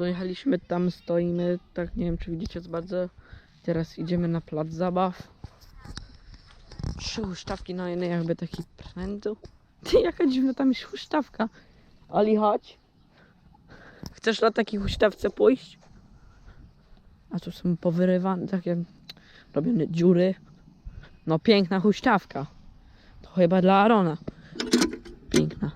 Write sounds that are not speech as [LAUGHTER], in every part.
Dojechaliśmy tam, stoimy, tak nie wiem czy widzicie za bardzo. Teraz idziemy na plac zabaw. Trzy huśtawki na jednej jakby taki prędu. [LAUGHS] Ty, jaka dziwna tam jest huśtawka. Ali, chodź. Chcesz na takiej huśtawce pójść? A tu są powyrywane takie robione dziury. No piękna huśtawka. To chyba dla Arona. Piękna.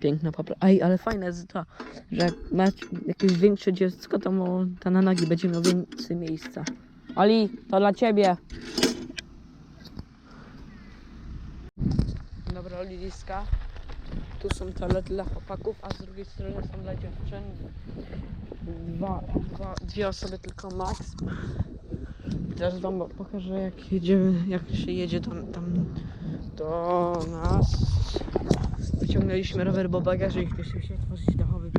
Piękna popra. Ej, ale fajne jest to, że jak masz jakieś większe dziecko, to mu ta na nogi będzie miał więcej miejsca. Ali, to dla ciebie. Dobra, Liliska. Tu są toalety dla chłopaków, a z drugiej strony są dla dziewczyn. Dwa, dwa, dwie osoby tylko max. Teraz wam pokażę jak jedziemy, jak się jedzie tam, tam do nas. Wyciągnęliśmy rower, bo bagażnik ktoś się otworzyć dachowy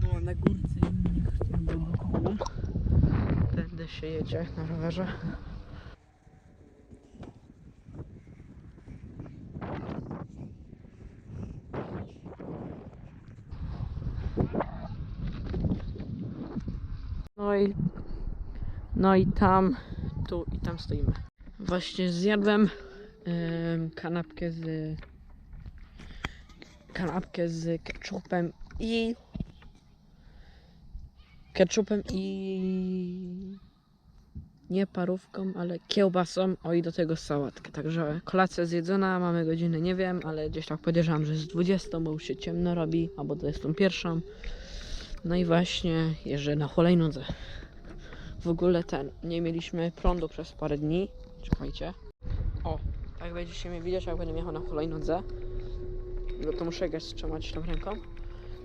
było na górce i nie chciałem do boku. Tędy się jedzie na rowerze. No i no i tam, tu i tam stoimy. Właśnie zjadłem em, kanapkę z kanapkę z ketchupem i ketchupem i nie parówką, ale kiełbasą, o i do tego sałatkę. Także kolacja zjedzona, mamy godzinę, nie wiem, ale gdzieś tak podejrzewam, że z 20, bo już się ciemno robi, albo 21. No i właśnie jeżdżę na hulajnodze. W ogóle ten, nie mieliśmy prądu przez parę dni. Czekajcie. O, tak będziecie mnie widzieć, jak będę jechał na hulajnodze. No to muszę gać trzymać tą ręką.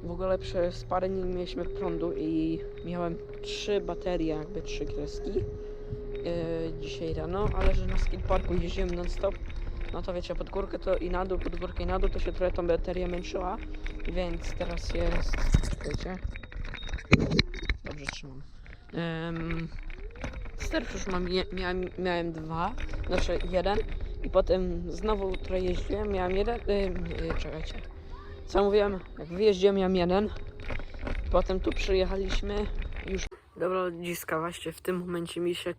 W ogóle przez parę dni mieliśmy prądu i miałem trzy baterie, jakby trzy kreski. Yy, dzisiaj rano, ale że na skateparku jeździłem non stop, no to wiecie, pod górkę to i na dół, pod górkę i na dół, to się trochę tą baterię męczyła, więc teraz jest, wiecie, dobrze trzymam. Um, już mam, miałem, miałem dwa, znaczy jeden i potem znowu trochę jeździłem, miałem jeden, yy, czekajcie, co mówiłem, jak wyjeździłem miałem jeden, potem tu przyjechaliśmy, Dobra, ludziska, właśnie w tym momencie mi się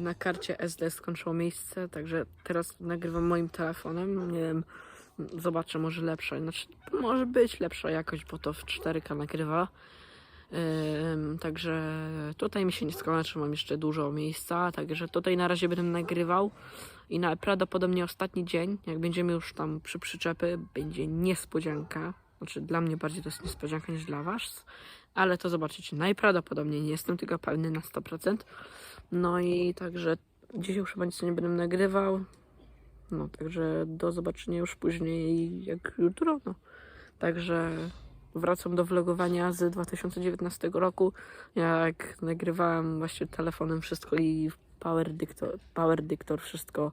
na karcie SD skończyło miejsce, także teraz nagrywam moim telefonem. Nie wiem, zobaczę, może lepsza, znaczy może być lepsza jakość, bo to w 4K nagrywa. Także tutaj mi się nie skończy, mam jeszcze dużo miejsca, także tutaj na razie będę nagrywał i na, prawdopodobnie ostatni dzień, jak będziemy już tam przy przyczepy, będzie niespodzianka. Znaczy dla mnie bardziej to jest niespodzianka niż dla was, ale to zobaczycie. Najprawdopodobniej nie jestem tego pewny na 100%. No i także dzisiaj już chyba nic nie będę nagrywał. No także do zobaczenia już później, jak jutro. No. Także wracam do vlogowania z 2019 roku, jak nagrywałem właśnie telefonem wszystko i Power Dictor, Power wszystko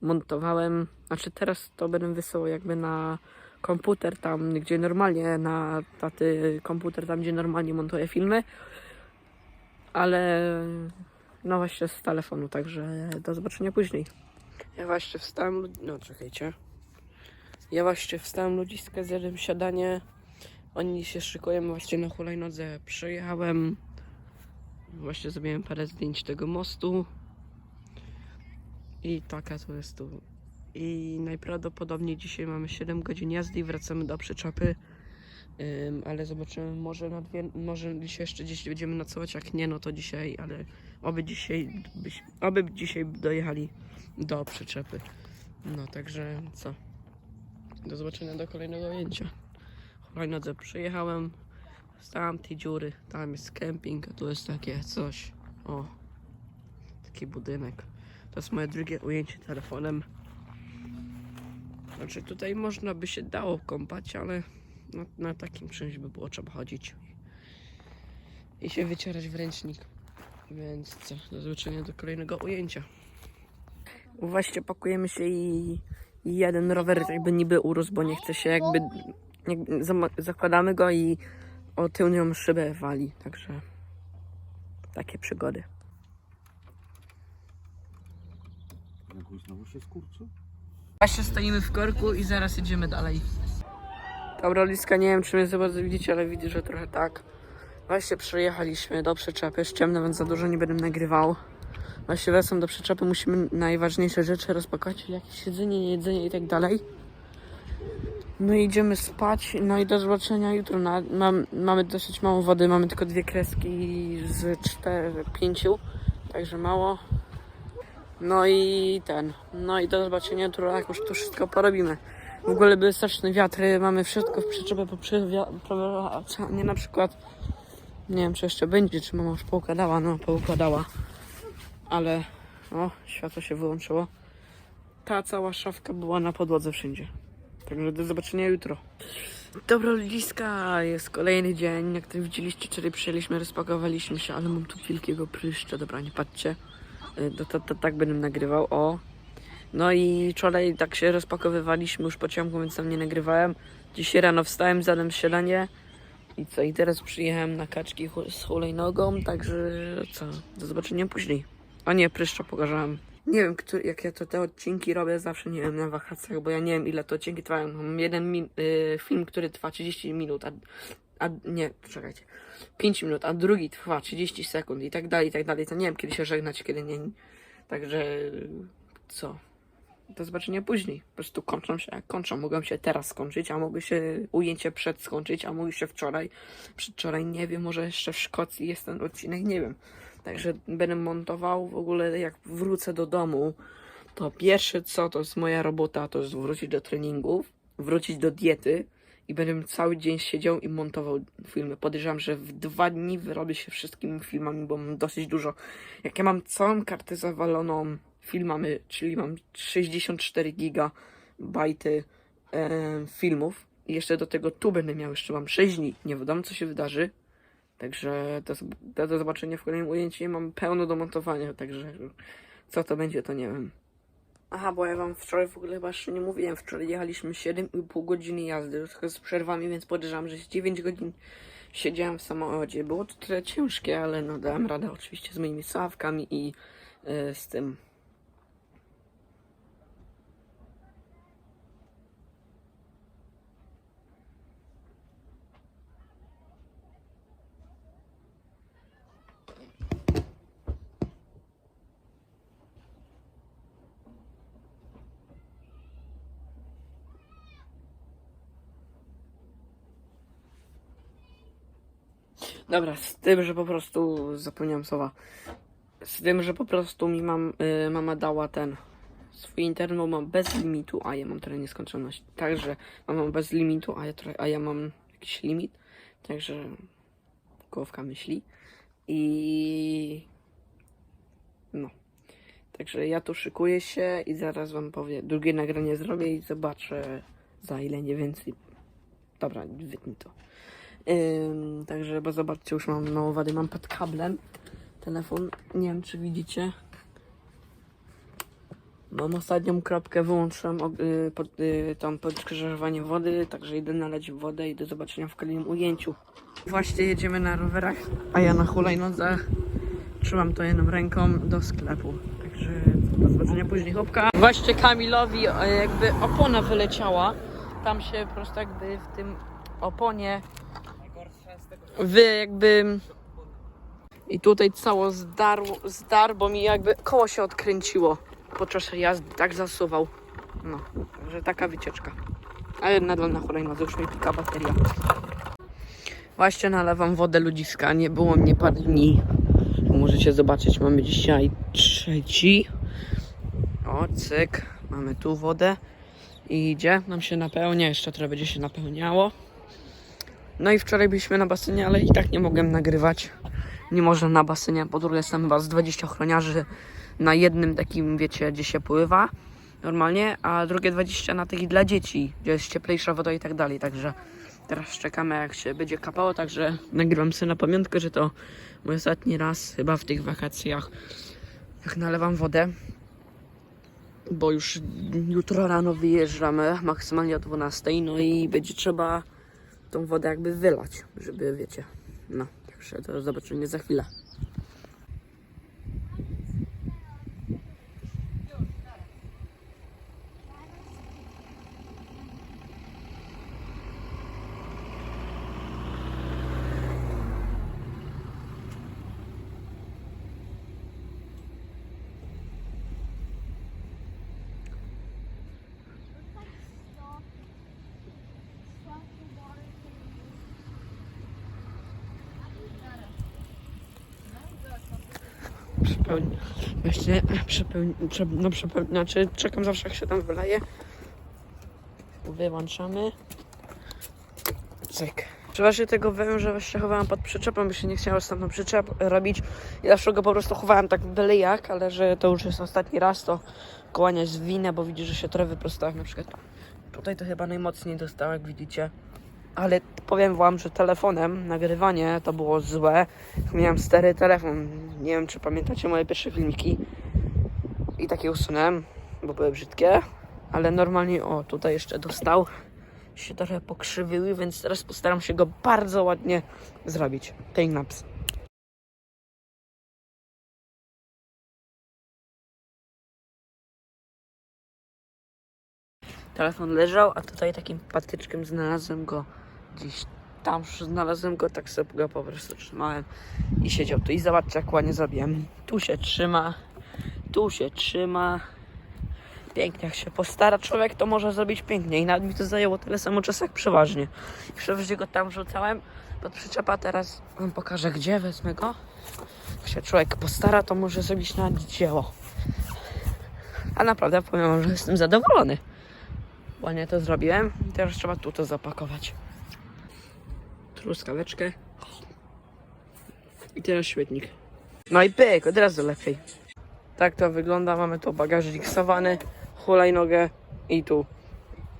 montowałem. Znaczy teraz to będę wysyłał jakby na komputer tam, gdzie normalnie na taty komputer tam, gdzie normalnie montuję filmy, ale no właśnie z telefonu, także do zobaczenia później. Ja właśnie wstałem, no czekajcie. Ja właśnie wstałem ludziska, zjadłem siadanie. Oni się szykują właśnie na hulajnodze. Przyjechałem. Właśnie zrobiłem parę zdjęć tego mostu. I taka to jest tu. I najprawdopodobniej dzisiaj mamy 7 godzin jazdy i wracamy do przyczepy. Ym, ale zobaczymy, może na dwie, może dzisiaj jeszcze gdzieś będziemy nocować, jak nie, no to dzisiaj, ale oby dzisiaj, byś, oby dzisiaj dojechali do przyczepy. No także co? Do zobaczenia do kolejnego ujęcia. Hulajnodze przyjechałem z tamtej dziury, tam jest kemping, a tu jest takie coś. O, taki budynek. To jest moje drugie ujęcie telefonem. Znaczy tutaj można by się dało kąpać, ale na, na takim czymś by było trzeba chodzić i się wycierać w ręcznik. Więc co, do zobaczenia do kolejnego ujęcia. Właśnie pakujemy się i, i jeden rower jakby niby urósł, bo nie chce się jakby, jakby zakładamy go i o tylnią szybę wali, także takie przygody. Jakoś znowu się skurczy? Właśnie stoimy w korku i zaraz jedziemy dalej. Dobra, Liska, nie wiem czy mnie za bardzo widzicie, ale widzę, że trochę tak. Właśnie przyjechaliśmy do przyczepy, jest ciemno, więc za dużo nie będę nagrywał. Właśnie wracam do przyczepy, musimy najważniejsze rzeczy rozpakować, jakieś jedzenie, jedzenie i tak dalej. No idziemy spać, no i do zobaczenia jutro. Na, mam, mamy dosyć mało wody, mamy tylko dwie kreski z cztery, pięciu, także mało. No i ten, no i do zobaczenia jutro, jak już to wszystko porobimy. W ogóle były straszne wiatry, mamy wszystko w przyczepie nie na przykład, nie wiem czy jeszcze będzie, czy mama już poukładała, no poukładała, ale o, światło się wyłączyło. Ta cała szafka była na podłodze wszędzie. Także do zobaczenia jutro. Dobra ludziska, jest kolejny dzień, jak to widzieliście, czyli przyjęliśmy, rozpakowaliśmy się, ale mam tu wielkiego pryszcza, dobra, nie patrzcie. To, to, to tak będę nagrywał, o. No i wczoraj tak się rozpakowywaliśmy już po ciągu, więc tam nie nagrywałem. Dzisiaj rano wstałem, zadam śniadanie i co, i teraz przyjechałem na kaczki z hulajnogą, także co, do zobaczenia później. A nie, pryszcza pokazałem. Nie wiem, który, jak ja to te odcinki robię, zawsze nie wiem na wakacjach, bo ja nie wiem ile to odcinki trwają. Mam jeden min, y, film, który trwa 30 minut, a, a nie, czekajcie, 5 minut, a drugi trwa 30 sekund i tak dalej, i tak dalej. To nie wiem, kiedy się żegnać, kiedy nie. Także co? Do zobaczenia później. Po prostu kończą się kończą. Mogą się teraz skończyć, a mogły się ujęcie przed skończyć, a mogły się wczoraj, przedwczoraj, nie wiem, może jeszcze w Szkocji jest ten odcinek, nie wiem. Także będę montował w ogóle jak wrócę do domu, to pierwsze co to jest moja robota, to jest wrócić do treningów, wrócić do diety i będę cały dzień siedział i montował filmy. Podejrzewam, że w dwa dni wyrobię się wszystkimi filmami, bo mam dosyć dużo. Jak ja mam całą kartę zawaloną filmami, czyli mam 64 gigabajty e, filmów i jeszcze do tego tu będę miał, jeszcze mam 6 dni. Nie wiadomo co się wydarzy. Także do, do, zobaczenia w kolejnym ujęciu. Mam pełno do montowania, także co to będzie, to nie wiem. Aha, bo ja wam wczoraj w ogóle chyba jeszcze nie mówiłem. Wczoraj jechaliśmy 7,5 godziny jazdy, trochę z przerwami, więc podejrzewam, że z 9 godzin siedziałem w samochodzie. Było to tyle ciężkie, ale no dałem radę oczywiście z moimi sławkami i e, z tym. Dobra, z tym, że po prostu zapomniałem słowa. Z tym, że po prostu mi mam, y, mama dała ten swój internet, bo mam bez limitu, a ja mam trochę nieskończoność. Także mam bez limitu, a ja, trochę, a ja mam jakiś limit. Także głowka myśli. I no. Także ja tu szykuję się i zaraz wam powiem. Drugie nagranie zrobię i zobaczę za ile nie więcej. Dobra, wytnij to. Także, bo zobaczcie, już mam mało wady. Mam pod kablem telefon. Nie wiem, czy widzicie. Mam ostatnią kropkę, wyłączyłem y, pod, y, tam podgrzewanie wody, także idę nalać wodę i do zobaczenia w kolejnym ujęciu. Właśnie jedziemy na rowerach, a ja na hulajnodze trzymam to jedną ręką do sklepu. Także do zobaczenia później, chłopka. Właśnie Kamilowi e, jakby opona wyleciała. Tam się po prostu jakby w tym oponie wy jakby i tutaj cało zdarł, zdar, bo mi jakby koło się odkręciło podczas jazdy, tak zasuwał. No, także taka wycieczka. Ale nadal na hulajnodze już mi pika bateria. Właśnie nalewam wodę ludziska, nie było mnie parę dni. Możecie zobaczyć, mamy dzisiaj trzeci. O, cyk, mamy tu wodę. I idzie, nam się napełnia, jeszcze trochę będzie się napełniało. No i wczoraj byliśmy na basenie, ale i tak nie mogłem nagrywać. Nie można na basenie, po drugie jest chyba z 20 ochroniarzy na jednym takim, wiecie, gdzie się pływa normalnie, a drugie 20 na takich dla dzieci, gdzie jest cieplejsza woda i tak dalej, także teraz czekamy jak się będzie kapało, także nagrywam sobie na pamiątkę, że to mój ostatni raz chyba w tych wakacjach, jak nalewam wodę, bo już jutro rano wyjeżdżamy, maksymalnie o 12, no i będzie trzeba tą wodę jakby wylać, żeby wiecie. No, także to zobaczymy za chwilę. przepełni. Właśnie przepełni, prze, no przepełni, znaczy czekam zawsze jak się tam wyleje. Wyłączamy. Cyk. Przeważnie tego węża właśnie chowałam pod przyczepą, bo się nie chciało stamtąd przyczep robić. I zawsze go po prostu chowałem tak byle jak, ale że to już jest ostatni raz, to kołania zwinę, bo widzisz, że się trochę wyprostałem na przykład. Tutaj to chyba najmocniej dostałem, jak widzicie. Ale powiem wam, że telefonem nagrywanie to było złe. Miałem stary telefon. Nie wiem, czy pamiętacie moje pierwsze filmiki. I takie usunąłem, bo były brzydkie. Ale normalnie, o, tutaj jeszcze dostał. Się trochę pokrzywiły, więc teraz postaram się go bardzo ładnie zrobić. Timelapse. Telefon leżał, a tutaj takim patyczkiem znalazłem go gdzieś tam znalazłem go, tak sobie go po prostu trzymałem i siedział tu. I zobaczcie, jak ładnie zrobiłem. Tu się trzyma, tu się trzyma. Pięknie, jak się postara człowiek, to może zrobić pięknie. I nawet mi to zajęło tyle samo czasu, jak przeważnie. I przeważnie go tam rzucałem pod przyczepa. Teraz wam pokażę, gdzie wezmę go. Jak się człowiek postara, to może zrobić nawet dzieło. A naprawdę powiem że jestem zadowolony. Ładnie to zrobiłem. Teraz trzeba tu to zapakować truskaweczkę i teraz świetnik. No i pyk, od razu lepiej. Tak to wygląda, mamy tu bagażnik schowany, hulajnogę i tu.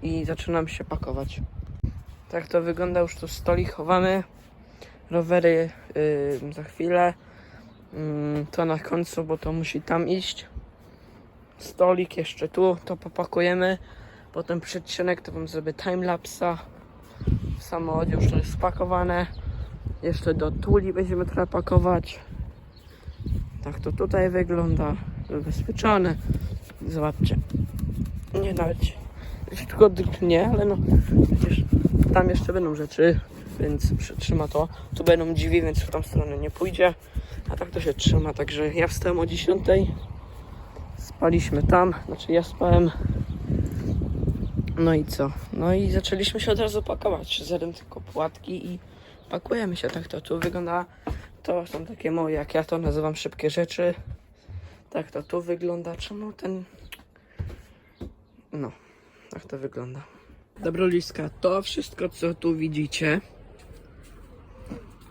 I zaczynam się pakować. Tak to wygląda, już tu stolik chowamy, rowery yy, za chwilę, yy, to na końcu, bo to musi tam iść. Stolik jeszcze tu, to popakujemy, potem przedsionek, to wam zrobię timelapsa w samochodzie już to jest spakowane. Jeszcze do tuli będziemy trochę pakować. Tak to tutaj wygląda. Zabezpieczone. Zobaczcie. Nie nawet się tylko drgnie, ale no przecież tam jeszcze będą rzeczy, więc przytrzyma to. Tu będą drzwi, więc w tą stronę nie pójdzie. A tak to się trzyma, także ja wstałem o 10. Spaliśmy tam, znaczy ja spałem no i co? No i zaczęliśmy się od razu pakować. Zjadłem tylko płatki i pakujemy się. Tak to tu wygląda. To są takie moje, jak ja to nazywam, szybkie rzeczy. Tak to tu wygląda. Czemu ten... No, tak to wygląda. Dobroliska, to wszystko, co tu widzicie,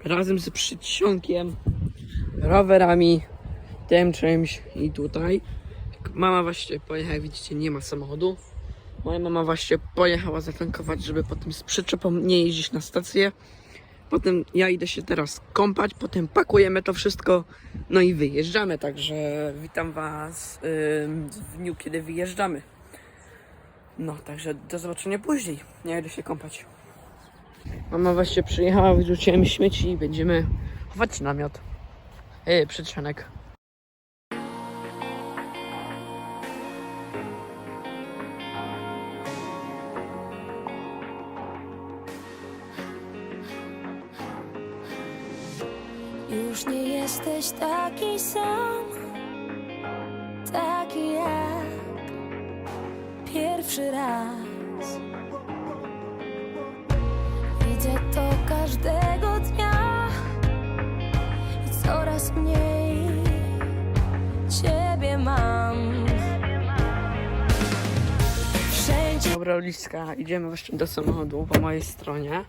razem z przyciągiem, rowerami, tym czymś i tutaj. Mama właśnie pojechała, jak widzicie, nie ma samochodu. Moja mama właśnie pojechała zatankować, żeby potem z przyczepą nie jeździć na stację. Potem ja idę się teraz kąpać, potem pakujemy to wszystko, no i wyjeżdżamy. Także witam Was w dniu, kiedy wyjeżdżamy. No, także do zobaczenia później. Ja idę się kąpać. Mama właśnie przyjechała, wyrzuciłem śmieci i będziemy chować namiot. Yy, przedsionek. Jesteś taki sam, taki jak pierwszy raz. Widzę to każdego dnia i coraz mniej ciebie mam. Wszędzie Dobra, Liska, idziemy właśnie do samochodu po mojej stronie.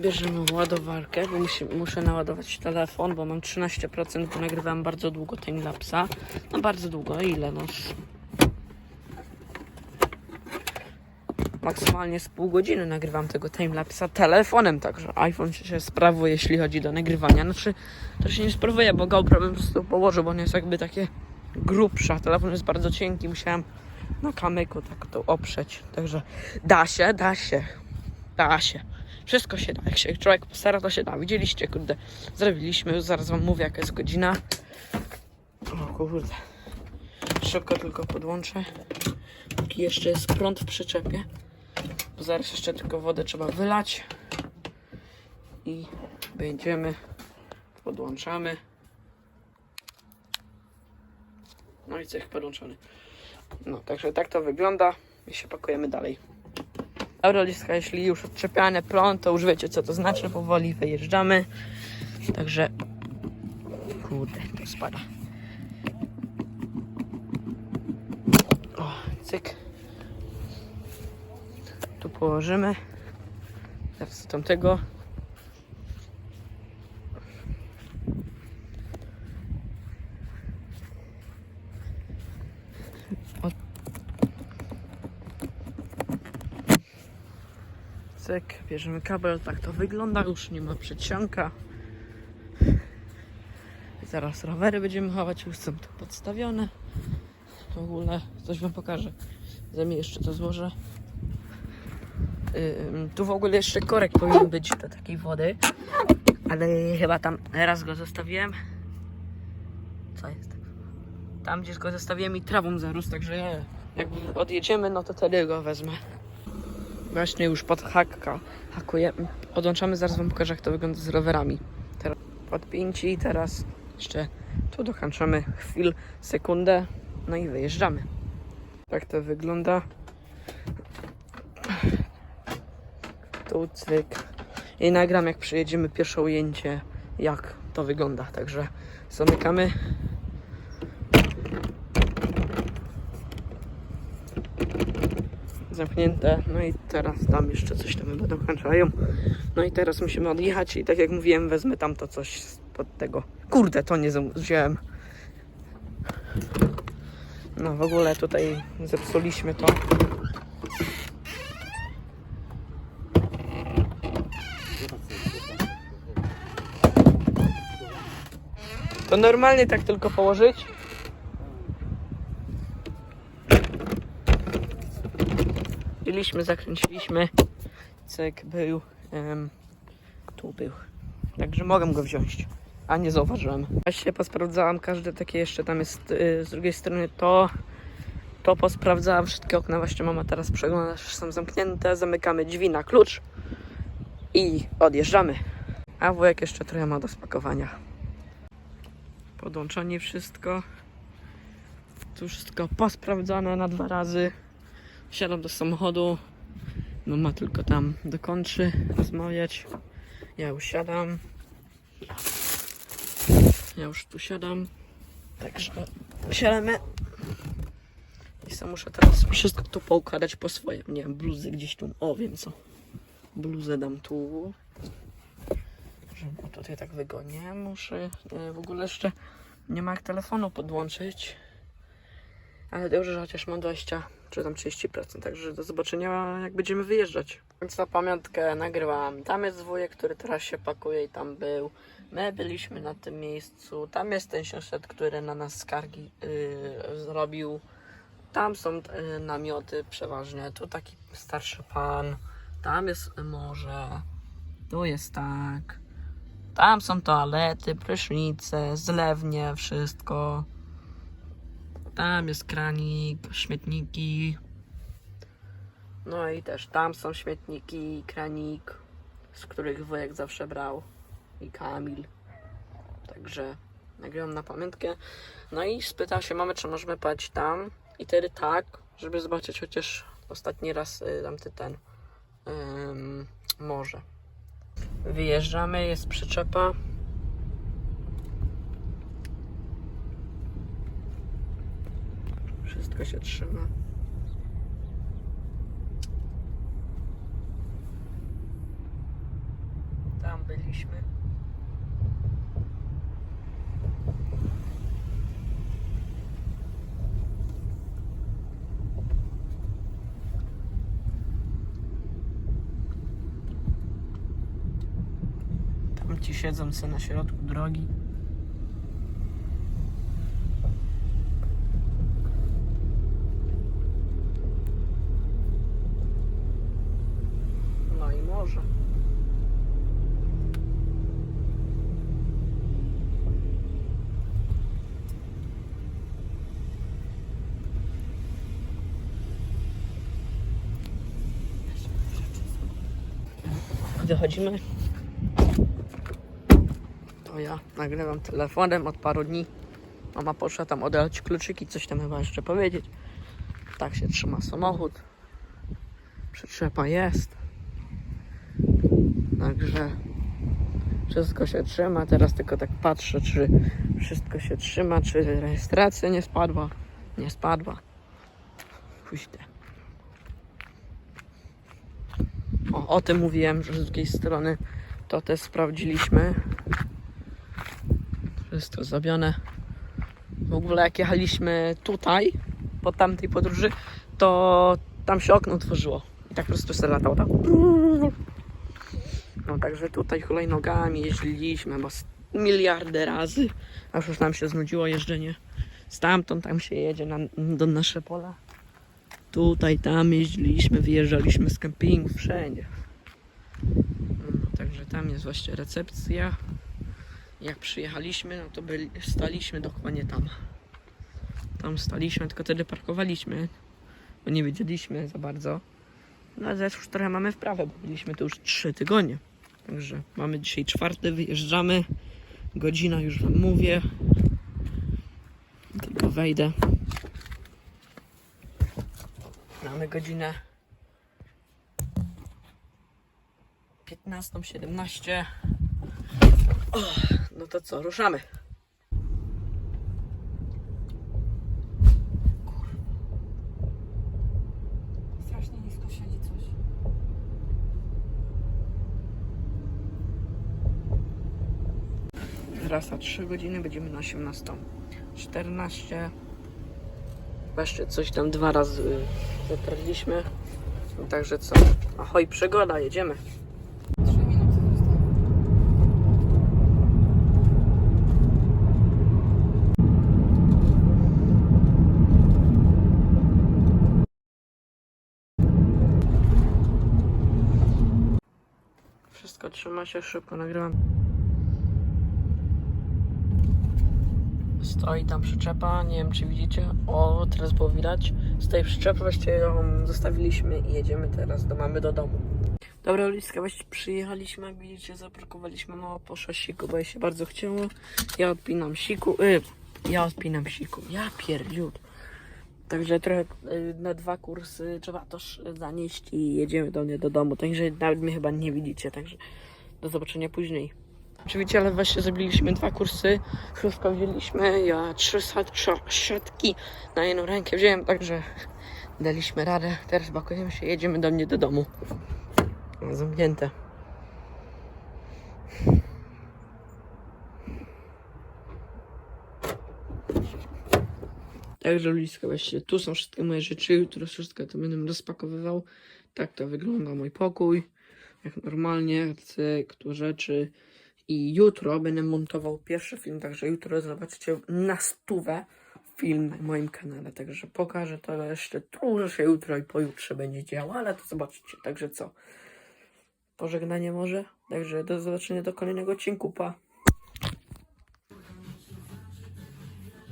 Bierzemy ładowarkę, bo musi, muszę naładować telefon, bo mam 13%, bo nagrywałem bardzo długo timelapsa. No bardzo długo, ile no? Maksymalnie z pół godziny nagrywam tego timelapsa telefonem, także iPhone się, się sprawuje, jeśli chodzi do nagrywania. Znaczy, to się nie sprawuje, bo GoPro bym po prostu położył, bo on jest jakby takie grubsza. Telefon jest bardzo cienki, musiałem na kamyku tak to oprzeć. Także da się, da się, da się. Wszystko się da. Jak się człowiek postara, to się da. Widzieliście, kurde, zrobiliśmy. Zaraz wam mówię, jaka jest godzina. O kurde. Szybko tylko podłączę. Póki jeszcze jest prąd w przyczepie. Bo zaraz jeszcze tylko wodę trzeba wylać. I będziemy. Podłączamy. No i cech podłączony. No, także tak to wygląda i się pakujemy dalej. Dobra, Liska, jeśli już odczepiany prąd, to już wiecie co to znaczy, powoli wyjeżdżamy. Także Kurde, to spada. O, cyk. Tu położymy. Teraz tamtego. O. Bierzemy kabel, tak to wygląda, już nie ma przedsionka. Zaraz rowery będziemy chować, już są tu podstawione. W ogóle coś wam pokażę. Zanim jeszcze to złożę. Ym, tu w ogóle jeszcze korek powinien być do takiej wody. Ale chyba tam raz go zostawiłem. Co jest? Tam gdzie go zostawiłem i trawą zarósł, także jak odjedziemy, no to wtedy go wezmę. Właśnie już pod hakka hakujemy. Odłączamy, zaraz wam pokażę jak to wygląda z rowerami. Teraz podpięci, teraz jeszcze tu dokończamy chwil, sekundę, no i wyjeżdżamy. Tak to wygląda. Tu cyk. I nagram jak przyjedziemy pierwsze ujęcie, jak to wygląda. Także zamykamy. Zamknięte. No i teraz tam jeszcze coś tam chyba dokończają. No i teraz musimy odjechać i tak jak mówiłem, wezmę tam to coś pod tego. Kurde, to nie wziąłem. No w ogóle tutaj zepsuliśmy to. To normalnie tak tylko położyć. Wzięliśmy, zakręciliśmy. Cyk był. em, tu był. Także mogę go wziąć. A nie zauważyłem. Właśnie posprawdzałam każde takie jeszcze tam jest y, z drugiej strony to. To posprawdzałam wszystkie okna. Właśnie mama teraz przegląda, są zamknięte. Zamykamy drzwi na klucz i odjeżdżamy. A wujek jeszcze trochę ma do spakowania. Podłączenie wszystko. Tu wszystko posprawdzane na dwa razy. Wsiadam do samochodu. Mama tylko tam dokończy rozmawiać. Ja już siadam. Ja już tu siadam. Także siadamy. I sam muszę teraz wszystko tu poukładać po swojem. Nie wiem, bluzy gdzieś tu. O, wiem co. Bluzę dam tu. Żeby tutaj tak wygodnie. Muszę e, w ogóle jeszcze nie ma jak telefonu podłączyć. Ale dobrze, że chociaż mam 20 czy tam 30%, także do zobaczenia jak będziemy wyjeżdżać. Więc na pamiątkę nagrywam. Tam jest wujek, który teraz się pakuje i tam był. My byliśmy na tym miejscu. Tam jest ten sąsiad, który na nas skargi yy, zrobił. Tam są yy, namioty przeważnie. Tu taki starszy pan. Tam jest morze. Tu jest tak. Tam są toalety, prysznice, zlewnie, wszystko. Tam jest kranik, śmietniki. No i też tam są śmietniki, kranik, z których wujek zawsze brał. I Kamil. Także nagrywam na pamiątkę. No i spytał się mamy, czy możemy pojechać tam. I wtedy tak, żeby zobaczyć chociaż ostatni raz y, tamty ten ym, morze. Wyjeżdżamy, jest przyczepa. Wszystko się trzyma. Tam byliśmy. Tam ci siedzą se na środku drogi. No i może. Wychodzimy. To ja nagrywam telefonem od paru dni. Mama poszła tam oddać kluczyki, coś tam chyba jeszcze powiedzieć. Tak się trzyma samochód. Przyczepa jest. Także Wszystko się trzyma, teraz tylko tak patrzę, czy wszystko się trzyma, czy rejestracja nie spadła. Nie spadła. Puśćte. O, o tym mówiłem, że z drugiej strony to też sprawdziliśmy. Wszystko zrobione. W ogóle jak jechaliśmy tutaj, po tamtej podróży, to tam się okno otworzyło. I tak po prostu sobie latał tam. No także tutaj hulajnogami jeździliśmy, bo miliardy razy. Aż już nam się znudziło jeżdżenie. Stamtąd tam się jedzie na, do nasze pola. Tutaj, tam jeździliśmy, wyjeżdżaliśmy z kempingu, wszędzie. No, także tam jest właśnie recepcja. Jak przyjechaliśmy, no to byli, staliśmy dokładnie tam. Tam staliśmy, tylko wtedy parkowaliśmy, bo nie wiedzieliśmy za bardzo. No ale już trochę mamy wprawę, bo byliśmy tu już trzy tygodnie. Także mamy dzisiaj czwarty, wyjeżdżamy. Godzina już wam mówię. Tylko wejdę. Mamy godzinę 15.17. O, no to co, ruszamy. Trasa 3 godziny, będziemy na 18. 14. Jeszcze coś tam dwa razy y, zatarliśmy. No, także co? Ahoj, przygoda, jedziemy. Wszystko trzyma się, szybko nagrywam. Stoi tam przyczepa, nie wiem czy widzicie. O, teraz było widać. Stoi przyczepa, właściwie ją zostawiliśmy i jedziemy teraz do mamy do domu. Dobra, Oliska, właśnie przyjechaliśmy, jak widzicie, zaparkowaliśmy mało po szosiku, bo jej się bardzo chciało. Ja odpinam siku, y, ja odpinam siku, ja pierdziut. Także trochę y, na dwa kursy trzeba też zanieść i jedziemy do mnie do domu. Także nawet mnie chyba nie widzicie, także do zobaczenia później. Oczywiście, ale właśnie zrobiliśmy dwa kursy, wszystko wzięliśmy, ja trzy sat- siatki na jedną rękę wziąłem, także daliśmy radę. Teraz pakujemy się, jedziemy do mnie do domu. Zamknięte. Także Ludziska, właśnie tu są wszystkie moje rzeczy, jutro wszystko to będę rozpakowywał. Tak to wygląda mój pokój. Jak normalnie, cyk, tu rzeczy. I jutro będę montował pierwszy film, także jutro zobaczycie na stówę film na moim kanale. Także pokażę to jeszcze dużo się jutro i pojutrze będzie działo, ale to zobaczycie. Także co? Pożegnanie może? Także do zobaczenia do kolejnego odcinku. Pa!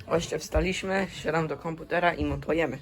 Właśnie wstaliśmy, siadam do komputera i montujemy.